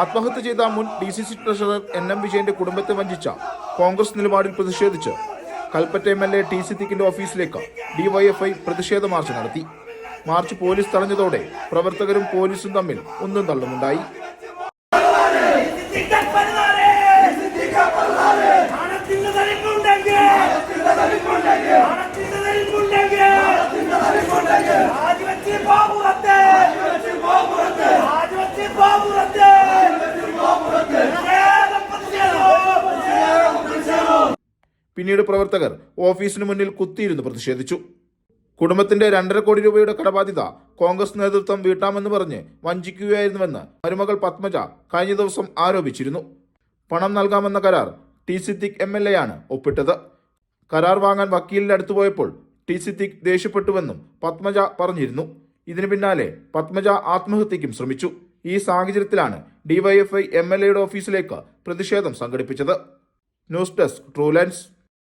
ആത്മഹത്യ ചെയ്ത മുൻ D C C treasurer N M വിജയന്റെ കുടുംബത്തെ വഞ്ചിച്ച കോൺഗ്രസ് നിലപാടിൽ പ്രതിഷേധിച്ച് Kalpetta M L A T C തിക്കിന്റെ ഓഫീസിലേക്ക് ഡിവൈഎഫ്ഐ പ്രതിഷേധ മാർച്ച് നടത്തി. മാർച്ച് പോലീസ് തടഞ്ഞതോടെ പ്രവർത്തകരും പോലീസും തമ്മിൽ ഒന്നും തള്ളുമുണ്ടായി. പിന്നീട് പ്രവർത്തകർ ഓഫീസിനു മുന്നിൽ കുത്തിയിരുന്ന് പ്രതിഷേധിച്ചു. കുടുംബത്തിന്റെ രണ്ടര കോടി രൂപയുടെ കടബാധ്യത കോൺഗ്രസ് നേതൃത്വം വീട്ടാമെന്ന് പറഞ്ഞ് വഞ്ചിക്കുകയായിരുന്നുവെന്ന് മരുമകൾ പത്മജ കഴിഞ്ഞ ദിവസം ആരോപിച്ചിരുന്നു. പണം നൽകാമെന്ന കരാർ T Siddique M L A ആണ് ഒപ്പിട്ടത്. കരാർ വാങ്ങാൻ വക്കീലിന്റെ അടുത്ത് പോയപ്പോൾ ടി സിദ്ദിഖ് ദേഷ്യപ്പെട്ടുവെന്നും പത്മജ പറഞ്ഞിരുന്നു. ഇതിന് പിന്നാലെ പത്മജ ആത്മഹത്യയ്ക്കും ശ്രമിച്ചു. ഈ സാഹചര്യത്തിലാണ് ഡിവൈഎഫ്ഐ എം എൽ എയുടെ ഓഫീസിലേക്ക് പ്രതിഷേധം സംഘടിപ്പിച്ചത്. News desk ട്രൂലൻസ്